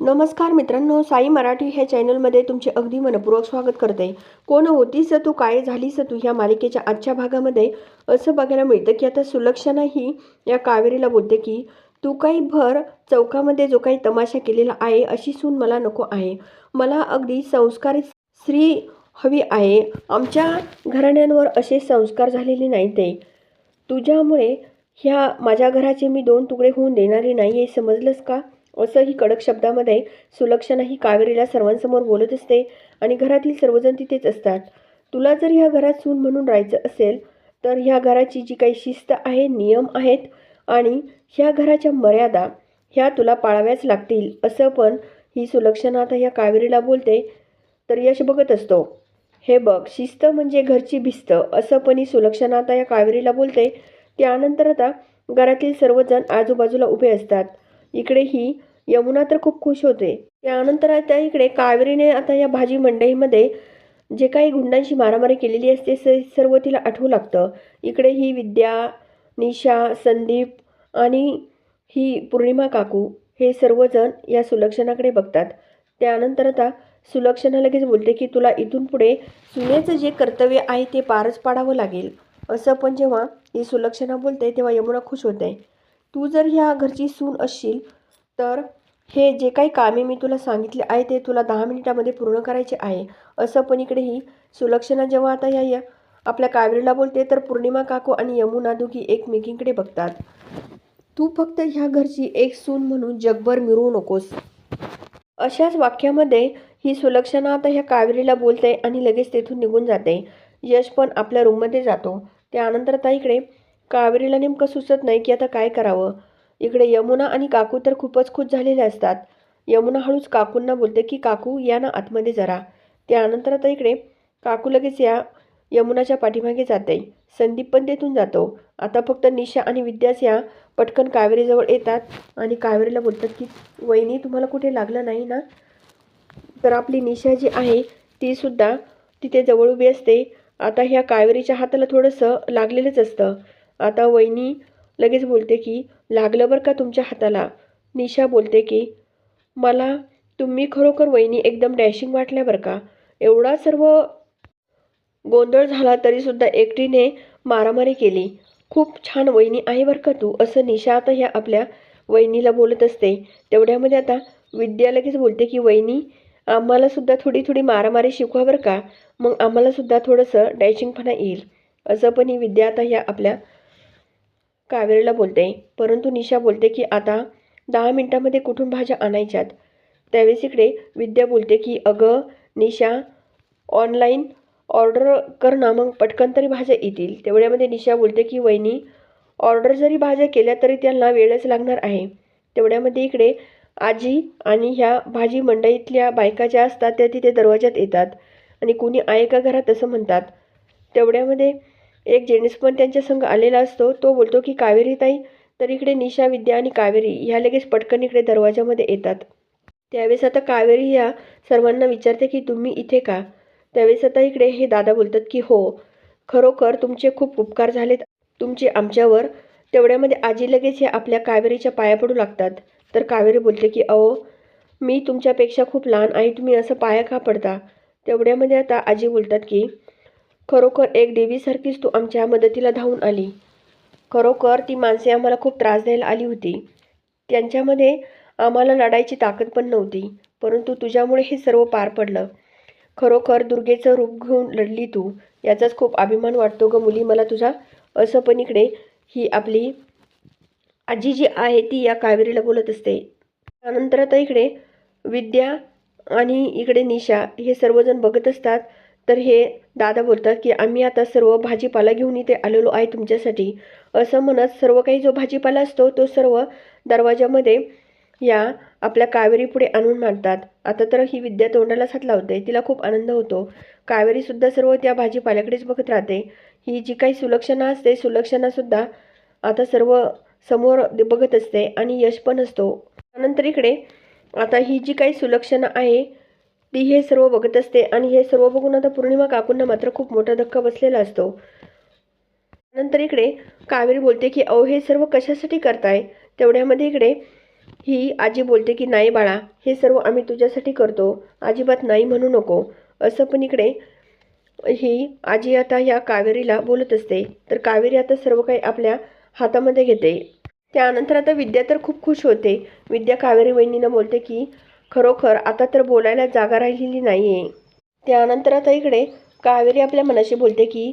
नमस्कार मित्रांनो साई मराठी ह्या चॅनलमध्ये तुमचे अगदी मनपूर्वक स्वागत करते. कोण होतीस तू काय झालीस तू ह्या मालिकेच्या आजच्या भागामध्ये? असं बघायला मिळतं की आता सुलक्षणाही या कावेरीला बोलते की तू काही भर चौकामध्ये जो काही तमाशा केलेला आहे अशी सून मला नको आहे. मला अगदी संस्कारी स्त्री हवी आहे. आमच्या घराण्यांवर असे संस्कार झालेले नाही ते. तुझ्यामुळे ह्या माझ्या घराचे मी दोन तुकडे होऊन देणारे नाही हे समजलंस का? असं ही कडक शब्दामध्ये सुलक्षणा ही कावेरीला सर्वांसमोर बोलत असते आणि घरातील सर्वजण तिथेच असतात. तुला जर ह्या घरात सून म्हणून राहायचं असेल तर ह्या घराची जी काही शिस्त आहे नियम आहेत आणि ह्या घराच्या मर्यादा ह्या तुला पाळाव्याच लागतील असं पण ही सुलक्षणा आता ह्या कावेरीला बोलते तर यश बघत असतो. हे बघ शिस्त म्हणजे घरची भिस्त असं पण ही सुलक्षणा आता या कावेरीला बोलते. त्यानंतर आता घरातील सर्वजण आजूबाजूला उभे असतात. इकडे ही यमुना तर खूप खुश होते. त्यानंतर आता इकडे कावेरीने आता या भाजी मंडईमध्ये जे काही गुंडांशी मारामारी केलेली असते स सर्व तिला आठवू लागतं. इकडे ही विद्या निशा संदीप आणि ही पूर्णिमा काकू हे सर्वजण या सुलक्षणाकडे बघतात. त्यानंतर आता सुलक्षणा लगेच बोलते की तुला इथून पुढे सुनेचं जे कर्तव्य आहे ते पारच पाडावं लागेल. असं पण जेव्हा ही सुलक्षणा बोलते तेव्हा यमुना खुश होते. तू जर ह्या घरची सून असशील तर हे जे काही कामे मी तुला सांगितले आहे ते तुला दहा मिनिटामध्ये पूर्ण करायचे आहे. असं पण इकडे ही सुलक्षणा जेव्हा आता या या आपल्या कावेरीला बोलते तर पौर्णिमा काकू आणि यमुना दोघी एकमेकींकडे बघतात. तू फक्त ह्या घरची एक सून म्हणून जगभर मिरवू नकोस. अशाच वाक्यामध्ये ही सुलक्षणा आता ह्या कावेरीला बोलते आणि लगेच तेथून निघून जाते. यश पण आपल्या रूममध्ये जातो. त्यानंतर आता इकडे कावेरीला नेमकं सुचत नाही की आता काय करावं. इकडे यमुना आणि काकू तर खूपच खुश झालेले असतात. यमुना हळूच काकूंना बोलते की काकू या ना आतमध्ये जरा. त्यानंतर आता इकडे काकू लगेच या यमुनाच्या पाठीमागे जाते. संदीप पण तेथून जातो. आता फक्त निशा आणि विद्यास या पटकन कावेरीजवळ येतात आणि कावेरीला बोलतात की वहिनी तुम्हाला कुठे लागलं नाही ना? तर आपली निशा जी आहे तीसुद्धा तिथे जवळ उभी असते. आता ह्या कावेरीच्या हाताला थोडंसं लागलेलंच असतं. आता वहिनी लगेच बोलते की लागलं बरं का तुमच्या हाताला? निशा बोलते की मला तुम्ही खरोखर वहिनी एकदम डॅशिंग वाटल्या बरं का? एवढा सर्व गोंधळ झाला तरीसुद्धा एकटीने मारामारी केली. खूप छान वहिनी आहे बरं का तू? असं निशा आता ह्या आपल्या वहिनीला बोलत असते. तेवढ्यामध्ये आता विद्या लगेच बोलते की वहिनी आम्हालासुद्धा थोडी थोडी मारामारी शिकवा बरं का? मग आम्हालासुद्धा थोडंसं डॅशिंगपणा येईल. असं पण ही विद्या आता ह्या आपल्या कावेरीला बोलते. परंतु निशा बोलते की आता दहा मिनटामध्ये कुठून भाज्या आणायच्यात? त्यावेळेस इकडे विद्या बोलते की अगं निशा ऑनलाईन ऑर्डर कर ना मग पटकन तरी भाज्या येतील. तेवढ्यामध्ये निशा बोलते की वहिनी ऑर्डर जरी भाज्या केल्या तरी त्यांना वेळच लागणार आहे. तेवढ्यामध्ये इकडे आजी आणि ह्या भाजी मंडईतल्या बायका ज्या असतात त्या तिथे दरवाजात येतात आणि कुणी आहे का घरात असं म्हणतात. तेवढ्यामध्ये एक जेंट्स पण त्यांच्या संग आलेला असतो. तो बोलतो की कावेरी ताई तर इकडे निशा विद्या आणि कावेरी ह्या लगेच पटकन इकडे दरवाजामध्ये येतात. त्यावेळेस आता कावेरी ह्या सर्वांना विचारते की तुम्ही इथे का? त्यावेळेस आता इकडे हे दादा बोलतात की हो खरोखर तुमचे खूप उपकार झालेत. तुमचे आमच्यावर तेवढ्यामध्ये आजी लगेच हे आपल्या कावेरीच्या पाया पडू लागतात. तर कावेरी बोलते की अहो मी तुमच्यापेक्षा खूप लहान आहे. तुम्ही असं पाया का पडता? तेवढ्यामध्ये आता आजी बोलतात की खरोखर एक देवीसारखीच तू आमच्या मदतीला धावून आली. खरोखर ती माणसे आम्हाला खूप त्रास द्यायला आली होती. त्यांच्यामध्ये आम्हाला लढायची ताकद पण नव्हती परंतु तुझ्यामुळे हे सर्व पार पडलं. खरोखर दुर्गेचं रूप घेऊन लढली तू याचाच खूप अभिमान वाटतो ग मुली. मला तुझा असं पण इकडे ही आपली आजी जी आहे ती या कावेरीला बोलत असते. त्यानंतर आता इकडे विद्या आणि इकडे निशा हे सर्वजण बघत असतात. तर हे दादा बोलतात की आम्ही आता सर्व भाजीपाला घेऊन इथे आलेलो आहे तुमच्यासाठी. असं म्हणत सर्व काही जो भाजीपाला असतो तो सर्व दरवाजामध्ये या आपल्या कावेरीपुढे आणून मांडतात. आता तर ही विद्या तोंडाला हात लावते. तिला खूप आनंद होतो. कावेरीसुद्धा सर्व त्या भाजीपाल्याकडेच बघत राहते. ही जी काही सुलक्षणा असते सुलक्षणासुद्धा आता सर्व समोर बघत असते आणि यश पण असतो. त्यानंतर इकडे आता ही जी काही सुलक्षणा आहे ती हे सर्व बघत असते आणि हे सर्व बघून आता पौर्णिमा काकूंना मात्र खूप मोठा धक्का बसलेला असतो. नंतर इकडे कावेरी बोलते की अहो हे सर्व कशासाठी करताय? तेवढ्यामध्ये इकडे ही आजी बोलते की नाही बाळा हे सर्व आम्ही तुझ्यासाठी करतो. अजिबात नाही म्हणू नको. असं पण इकडे ही आजी आता या कावेरीला बोलत असते. तर कावेरी आता सर्व काही आपल्या हातामध्ये घेते. त्यानंतर आता विद्या तर खूप खुश होते. विद्या कावेरी वहिनीनं बोलते की खरोखर आता तर बोलायला जागा राहिलेली नाही आहे त्यानंतर आता इकडे कावेरी आपल्या मनाशी बोलते की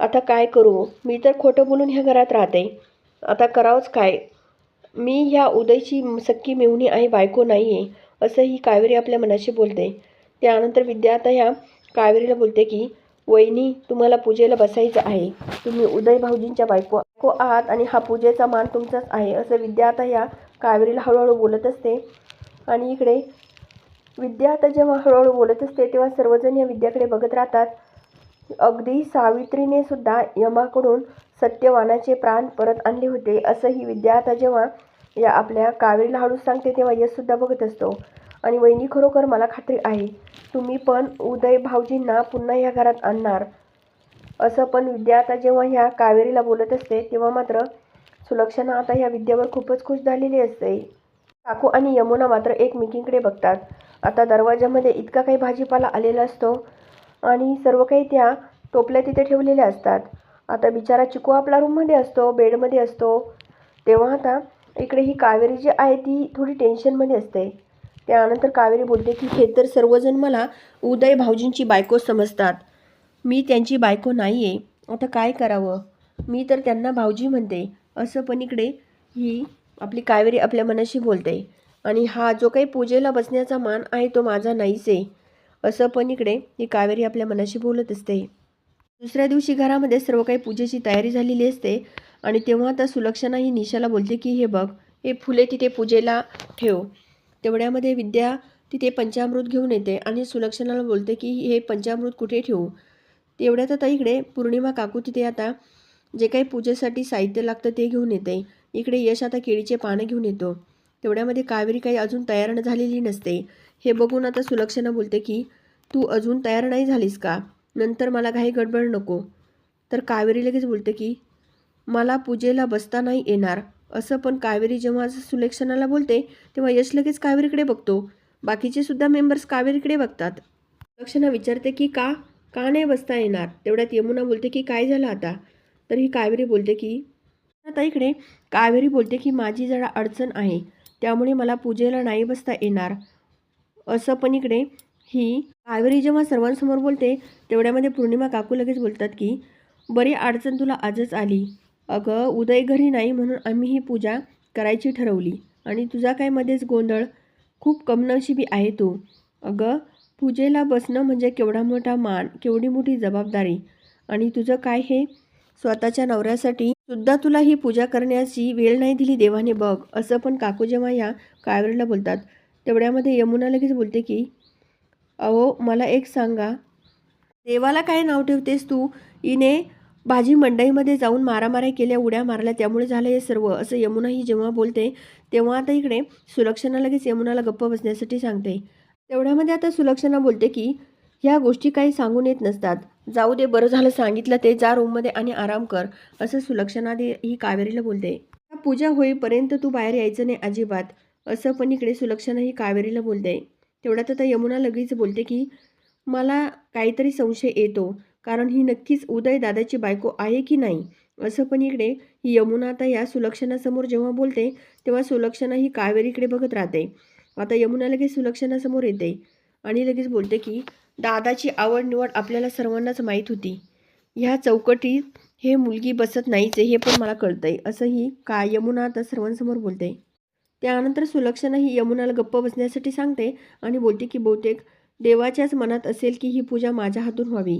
आता काय करू? मी तर खोटं बोलून ह्या घरात राहते. आता करावंच काय? मी ह्या उदयची सक्की मेहुणी आहे बायको नाही आहे असं ही कावेरी आपल्या मनाशी बोलते. त्यानंतर विद्या आता ह्या कावेरीला बोलते की वहिनी तुम्हाला पूजेला बसायचं आहे. तुम्ही उदय भाऊजींच्या बायको बायको आहात आणि हा पूजेचा मान तुमचाच आहे असं विद्या आता ह्या कावेरीला हळूहळू बोलत असते. आणि इकडे विद्या आता जेव्हा हळूहळू बोलत असते तेव्हा सर्वजण या विद्याकडे बघत राहतात. अगदी सावित्रीने सुद्धा यमाकडून सत्यवानाचे प्राण परत आणले होते. असं ही विद्या आता जेव्हा या आपल्या कावेरीला हळूच सांगते तेव्हा यशसुद्धा बघत असतो. आणि वहिनी खरोखर मला खात्री आहे तुम्ही पण उदय भाऊजींना पुन्हा या घरात आणणार. असं पण विद्या आता जेव्हा ह्या कावेरीला बोलत असते तेव्हा मात्र सुलक्षणा आता ह्या विद्येवर खूपच खुश झालेली असते. काकू आणि यमुना मात्र एकमेकींकडे बघतात. आता दरवाजामध्ये इतका काही भाजीपाला आलेला असतो आणि सर्व काही त्या टोपल्या तिथे ठेवलेल्या असतात. आता बिचारा चिकू आपला रूममध्ये असतो बेडमध्ये असतो. तेव्हा आता इकडे ही कावेरी जी आहे ती थोडी टेन्शनमध्ये असते. त्यानंतर कावेरी बोलते की हे तर सर्वजण मला उदय भाऊजींची बायको समजतात. मी त्यांची बायको नाही आहे आता काय करावं? मी तर त्यांना भाऊजी म्हणते. असं पण इकडे ही आपली कावेरी आपल्या मनाशी बोलते. आणि हा जो काही पूजेला बसण्याचा मान आहे तो माझा नाहीच आहे. असं पण इकडे ही कावेरी आपल्या मनाशी बोलत असते. दुसऱ्या दिवशी घरामध्ये सर्व काही पूजेची तयारी झालेली असते. आणि तेव्हा आता सुलक्षणा ही निशाला बोलते की हे बघ हे फुले तिथे पूजेला ठेव. तेवढ्यामध्ये विद्या तिथे पंचामृत घेऊन येते आणि सुलक्षणाला बोलते की हे पंचामृत कुठे ठेवू? तेवढ्यात आता इकडे पौर्णिमा काकू तिथे आता जे काही पूजेसाठी साहित्य लागतं ते घेऊन येते. इकडे यश आता केळीचे पानं घेऊन येतो. तेवढ्यामध्ये कावेरी काही अजून तयार न झालेली नसते. हे बघून आता सुलक्षणा बोलते की तू अजून तयार नाही झालीस का? नंतर मला काही गडबड नको. तर कावेरी लगेच बोलते की मला पूजेला बसता नाही येणार. असं पण कावेरी जेव्हा सुलक्षणाला बोलते तेव्हा यश लगेच कावेरीकडे बघतो. बाकीचे सुद्धा मेंबर्स कावेरीकडे बघतात. सुलक्षणा विचारते की का? का नाही बसता येणार? तेवढ्यात यमुना बोलते की काय झालं आता? तर ही कावेरी बोलते की आता इकडे कावेरी बोलते की माझी जरा अडचण आहे त्यामुळे मला पूजेला नाही बसता येणार. असं पण इकडे ही कावेरी जेव्हा सर्वांसमोर बोलते तेवढ्यामध्ये पौर्णिमा काकू लगेच बोलतात की बरी अडचण तुला आजच आली. अगं उदय घरी नाही म्हणून आम्ही ही पूजा करायची ठरवली. आणि तुझा काय मध्येच गोंधळ? खूप कमनशिबी आहे तू. अगं पूजेला बसणं म्हणजे केवढा मोठा मान केवढी मोठी जबाबदारी. आणि तुझं काय हे? स्वतःच्या नवऱ्यासाठी सुद्धा तुला ही पूजा करण्याची वेळ नाही दिली देवाने बघ. असं पण काकू जेव्हा या कायवरला बोलतात तेवढ्यामध्ये यमुना लगेच बोलते की अहो मला एक सांगा. देवाला काय नाव ठेवतेस तू? हिने भाजी मंडईमध्ये जाऊन मारामाऱ्या केल्या उड्या मारल्या त्यामुळे झालं हे सर्व. असं यमुना ही जेव्हा बोलते तेव्हा आता इकडे सुलक्षणा लगेच यमुनाला गप्प बसण्यासाठी सांगते. तेवढ्यामध्ये आता सुलक्षणा बोलते की ह्या गोष्टी काही सांगून येत नसतात. जाऊ दे बरं झालं सांगितलं ते जा रूममध्ये आणि आराम कर असं सुलक्षणा दे ही कावेरीला बोलते. पूजा होईपर्यंत तू बाहेर यायचं नाही अजिबात असं पण इकडे सुलक्षणा ही कावेरीला बोलते. तेवढ्यात आता यमुना लगेच बोलते की मला काहीतरी संशय येतो कारण ही नक्कीच उदय दादाची बायको आहे की नाही? असं पण इकडे ही यमुना आता या सुलक्षणासमोर जेव्हा बोलते तेव्हा सुलक्षणा ही कावेरीकडे बघत राहते. आता यमुना लगेच सुलक्षणासमोर येते. आणि लगेच बोलते की दादाची आवड निवड आपल्याला सर्वांनाच माहीत होती. ह्या चौकटीत हे मुलगी बसत नाहीच हे पण मला कळतं आहे असंही का यमुना आता सर्वांसमोर बोलते. त्यानंतर सुलक्षणा ही यमुनाला गप्प बसण्यासाठी सांगते आणि बोलते की बहुतेक देवाच्याच मनात असेल की ही पूजा माझ्या हातून व्हावी.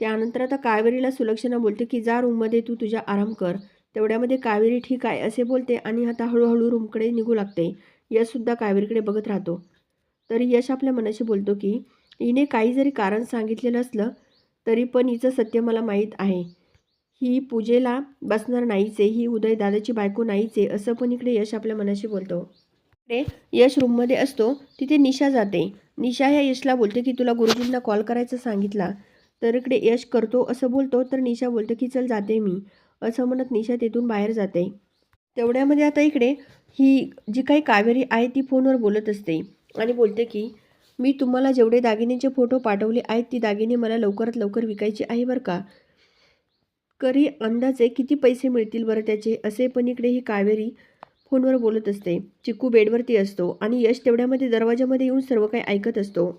त्यानंतर आता कावेरीला सुलक्षणा बोलते की जा रूममध्ये तू तुझा आराम कर. तेवढ्यामध्ये कावेरी ठीक आहे असे बोलते आणि आता हळूहळू रूमकडे निघू लागते. यशसुद्धा कावेरीकडे बघत राहतो. तरी यश आपल्या मनाशी बोलतो की हिने काही जरी कारण सांगितलेलं असलं तरी पण हिचं सत्य मला माहीत आहे. ही पूजेला बसणार नाहीचे ही उदय दादाची बायको नाहीचे असं पण इकडे यश आपल्या मनाशी बोलतो. इकडे यश रूममध्ये असतो तिथे निशा जाते. निशा ह्या यशला बोलते की तुला गुरुजींना कॉल करायचं सांगितला तर इकडे यश करतो असं बोलतो तर निशा बोलते की चल जाते मी असं म्हणत निशा तिथून बाहेर जाते. तेवढ्यामध्ये आता इकडे ही जी काही कावेरी आहे ती फोनवर बोलत असते. आणि बोलते की मी तुम्हाला जेवढे दागिन्यांचे फोटो पाठवले आहेत ती दागिने मला लवकरात लवकर विकायचे आहे बरं का? करी अंदाजे किती पैसे मिळतील बरं त्याचे? असे पण इकडे ही कावेरी फोनवर बोलत असते. चिकू बेडवरती असतो आणि यश तेवढ्यामध्ये दरवाजामध्ये येऊन सर्व काही ऐकत असतो.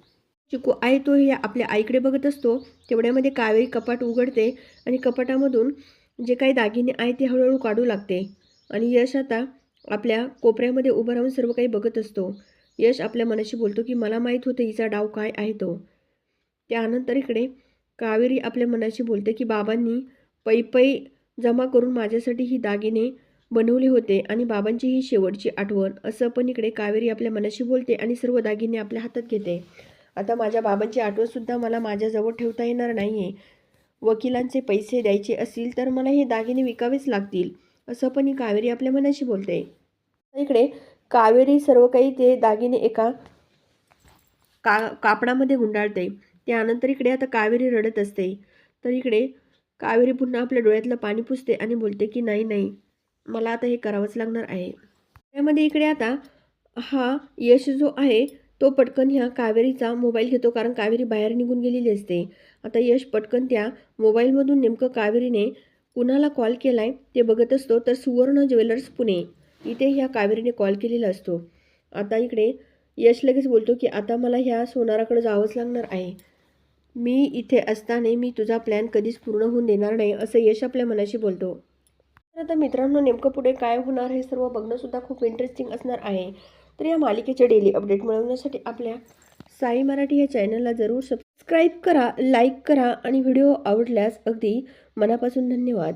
चिकू आहे तो हे आपल्या आईकडे बघत असतो. तेवढ्यामध्ये कावेरी कपाट उघडते आणि कपाटामधून जे काही दागिने आहे ते हळूहळू काढू लागते. आणि यश आता आपल्या कोपऱ्यामध्ये उभं राहून सर्व काही बघत असतो. यश आपल्या मनाशी बोलतो की मला माहीत होते हिचा डाव काय आहे तो. त्यानंतर इकडे कावेरी आपल्या मनाशी बोलते की बाबांनी पै पै जमा करून माझ्यासाठी ही दागिने बनवले होते आणि बाबांची ही शेवटची आठवण. असं पण इकडे कावेरी आपल्या मनाशी बोलते आणि सर्व दागिने आपल्या हातात घेते. आता माझ्या बाबांची आठवणसुद्धा मला माझ्याजवळ ठेवता येणार नाही आहे वकिलांचे पैसे द्यायचे असतील तर मला हे दागिने विकावेच लागतील असं पण ही कावेरी आपल्या मनाशी बोलते. इकडे कावेरी सर्व काही ते दागिने एका का कापडामध्ये गुंडाळते. त्यानंतर इकडे आता कावेरी रडत असते. तर इकडे कावेरी पुन्हा आपल्या डोळ्यातलं पाणी पुसते आणि बोलते की नाही नाही मला आता हे करावंच लागणार आहे. त्यामध्ये इकडे आता हा यश जो आहे तो पटकन ह्या कावेरीचा मोबाईल घेतो कारण कावेरी बाहेर निघून गेलेली असते. आता यश पटकन त्या मोबाईलमधून नेमकं कावेरीने कुणाला कॉल केला आहे ते बघत असतो. तर सुवर्ण ज्वेलर्स पुणे. इथे ह्या कावेरीने कॉल केलेला असतो. आता इकडे यश लगेच बोलतो की आता मला ह्या सोनाराकडे जावंच लागणार आहे. मी इथे असताना मी तुझा प्लॅन कधीच पूर्ण होऊन देणार नाही असं यश आपल्या मनाशी बोलतो. तर आता मित्रांनो नेमकं पुढे काय होणार हे सर्व बघणंसुद्धा खूप इंटरेस्टिंग असणार आहे. तर या मालिकेचे डेली अपडेट मिळवण्यासाठी आपल्या साई मराठी या चॅनलला जरूर सबस्क्राईब करा लाईक करा आणि व्हिडिओ आवडल्यास अगदी मनापासून धन्यवाद.